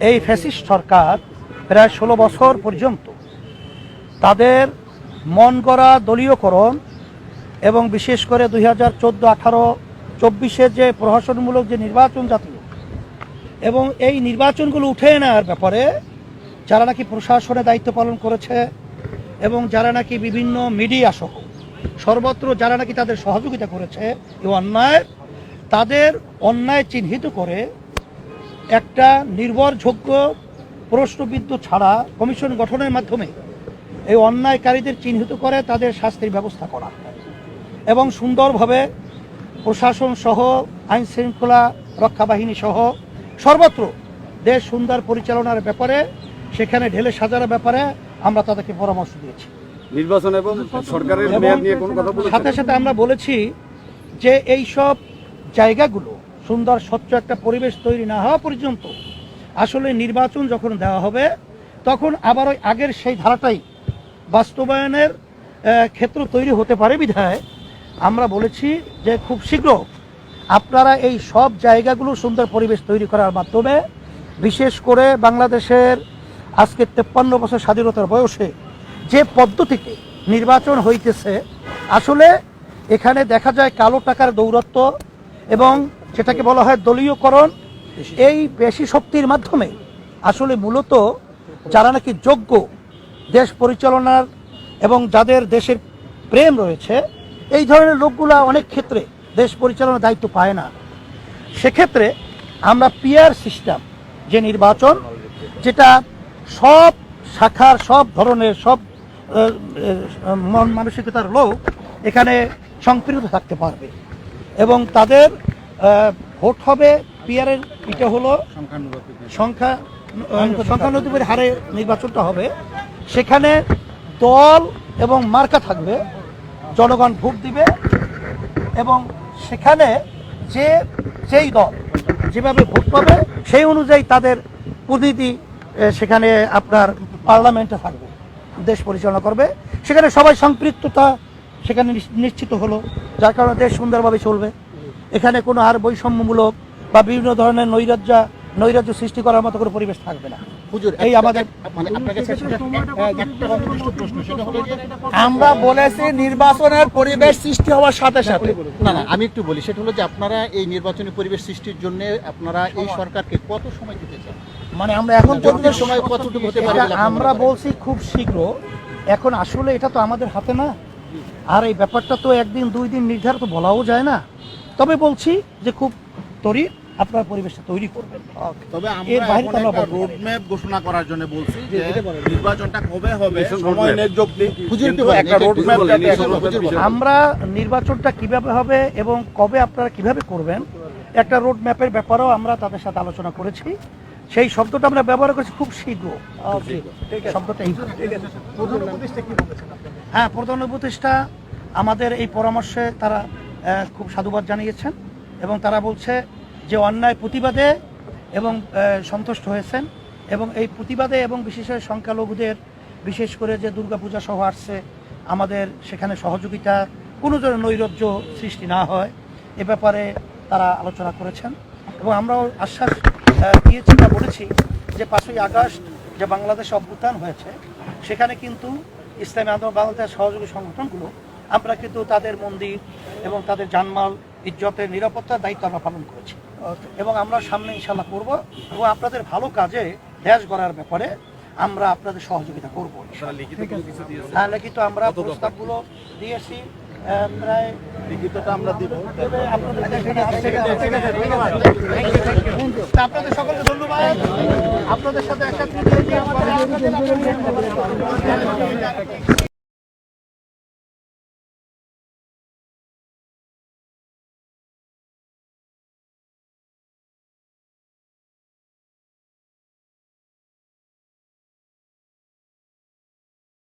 এই ফ্যাসিস্ট সরকার প্রায় ষোলো বছর পর্যন্ত তাদের মন গড়া দলীয়করণ এবং বিশেষ করে দুই হাজার চোদ্দ, আঠারো, চব্বিশে যে প্রহসনমূলক যে নির্বাচন জাতীয় এবং এই নির্বাচনগুলো উঠে নেওয়ার ব্যাপারে যারা নাকি প্রশাসনে দায়িত্ব পালন করেছে এবং যারা নাকি বিভিন্ন মিডিয়া সহ সর্বত্র যারা নাকি তাদের সহযোগিতা করেছে এই অন্যায়, তাদের অন্যায় চিহ্নিত করে একটা নির্ভরযোগ্য প্রশ্নবিদ্ধ ছাড়া কমিশন গঠনের মাধ্যমে এই অন্যায়কারীদের চিহ্নিত করে তাদের শাস্তির ব্যবস্থা করা। এবং সুন্দরভাবে প্রশাসন সহ আইন শৃঙ্খলা রক্ষা বাহিনী সহ সর্বত্র দেশ সুন্দর পরিচালনার ব্যাপারে সেখানে ঢেলে সাজানোর ব্যাপারে আমরা তাদেরকে পরামর্শ দিয়েছি। নির্বাচন এবং সরকারের মেয়াদ নিয়ে কোনো কথা সাথে সাথে আমরা বলেছি যে এই সব জায়গাগুলো সুন্দর, স্বচ্ছ একটা পরিবেশ তৈরি না হওয়া পর্যন্ত আসলে নির্বাচন যখন দেওয়া হবে, তখন আবার ওই আগের সেই ধারাটাই বাস্তবায়নের ক্ষেত্র তৈরি হতে পারে বিধায়। আমরা বলেছি যে খুব শীঘ্র আপনারা এই সব জায়গাগুলো সুন্দর পরিবেশ তৈরি করার মাধ্যমে, বিশেষ করে বাংলাদেশের আজকে তেপ্পান্ন বছর স্বাধীনতার বয়সে যে পদ্ধতিতে নির্বাচন হইতেছে, আসলে এখানে দেখা যায় কালো টাকার দৌরত্ব এবং যেটাকে বলা হয় দলীয়করণ। এই পেশি শক্তির মাধ্যমে আসলে মূলত যারা নাকি যোগ্য দেশ পরিচালনার এবং যাদের দেশের প্রেম রয়েছে, এই ধরনের লোকগুলা অনেক ক্ষেত্রে দেশ পরিচালনার দায়িত্ব পায় না। সেক্ষেত্রে আমরা পিয়ার সিস্টেম, যে নির্বাচন, যেটা সব শাখার, সব ধরনের, সব মন মানসিকতার লোক এখানে সংপৃক্ত থাকতে পারবে। এবং তাদের ভোট হবে পিয়ারের এটা হলো সংখ্যা সংখ্যানুপাতিক হারে নির্বাচনটা হবে। সেখানে দল এবং মার্কা থাকবে জনগণ ভোট দিবে এবং সেখানে যে যেই দল যেভাবে ভোট পাবে সেই অনুযায়ী তাদের প্রতিনিধি সেখানে আপনার পার্লামেন্টে থাকবে দেশ পরিচালনা করবে। সেখানে সবাই সম্পৃক্ততা সেখানে নিশ- নিশ্চিত হলো যার কারণে দেশ সুন্দরভাবে চলবে। এখানে কোনো আর বৈষম্যমূলক বা বিভিন্ন ধরনের নৈরাজ্য নৈরাজ্য সৃষ্টি করার মতো কোনো পরিবেশ থাকবে না। হুজুর এই আমাদের মানে আপনার কাছে একটা- একটা অনির্দিষ্ট প্রশ্ন সেটা হলো যে আমরা বলেছি নির্বাচনের পরিবেশ সৃষ্টি হওয়ার সাথে সাথে। না না আমি একটু বলি সেটা হলো যে আপনারা এই নির্বাচনী পরিবেশ সৃষ্টির জন্য আপনারা এই সরকারকে কত সময় দিতে চান? মানে আমরা এখন পর্যন্ত সময় কতটুকু হতে পারে আমরা বলছি খুব শীঘ্র। এখন আসলে এটা তো আমাদের হাতে না। আর এই ব্যাপারটা তো একদিন দুই দিন নির্ধারিত বলাও যায় না। তবে বলছি যে খুব তরি আপনার পরিবেশটা তৈরি করবেন। তবে এর আমরা বাইরে এখন একটা না। রোডম্যাপ ঘোষণা করার জন্য বলছি যে নির্বাচনটা কবে হবে সময়. ন্যায্য একটু রোডম্যাপ। আমরা নির্বাচনটা কীভাবে হবে এবং কবে আপনারা কীভাবে করবেন একটা রোড ম্যাপের ব্যাপারেও আমরা তাদের সাথে আলোচনা করেছি। সেই শব্দটা আমরা ব্যবহার করেছি খুব শীঘ্র। শব্দটা হ্যাঁ প্রধান উপদেষ্টা আমাদের এই পরামর্শে তারা খুব সাধুবাদ জানিয়েছেন এবং তারা বলছে যে অন্যায় প্রতিবাদে এবং সন্তুষ্ট হয়েছেন এবং এই প্রতিবাদে এবং বিশেষ করে সংখ্যালঘুদের, বিশেষ করে যে দুর্গাপূজা সহ আসছে, আমাদের সেখানে সহযোগিতা, কোনো ধরনের নৈরাজ্য সৃষ্টি না হয়, এ ব্যাপারে তারা আলোচনা করেছেন এবং আমরাও আশ্বাস দিয়েছি বা বলেছি যে পাঁচই আগস্ট যে বাংলাদেশে অভ্যুত্থান হয়েছে, সেখানে কিন্তু ইসলামী আন্দোলন, বাংলাদেশ সহযোগী সংগঠনগুলো আমরা কিন্তু তাদের মন্দির এবং তাদের জানমাল ইজ্জতের নিরাপত্তার দায়িত্ব আমরা পালন করেছি। এবং আমরা সামনে ইনশাল্লাহ করব এবং আপনাদের ভালো কাজে দেশ গড়ার ব্যাপারে আমরা আপনাদের সহযোগিতা করব। হ্যাঁ লিখিত আমরা প্রস্তাবগুলো দিয়েছি প্রায় লিখিতটা আমরা দিব। আপনাদের তা আপনাদের সকলকে ধন্যবাদ। আপনাদের সাথে একটা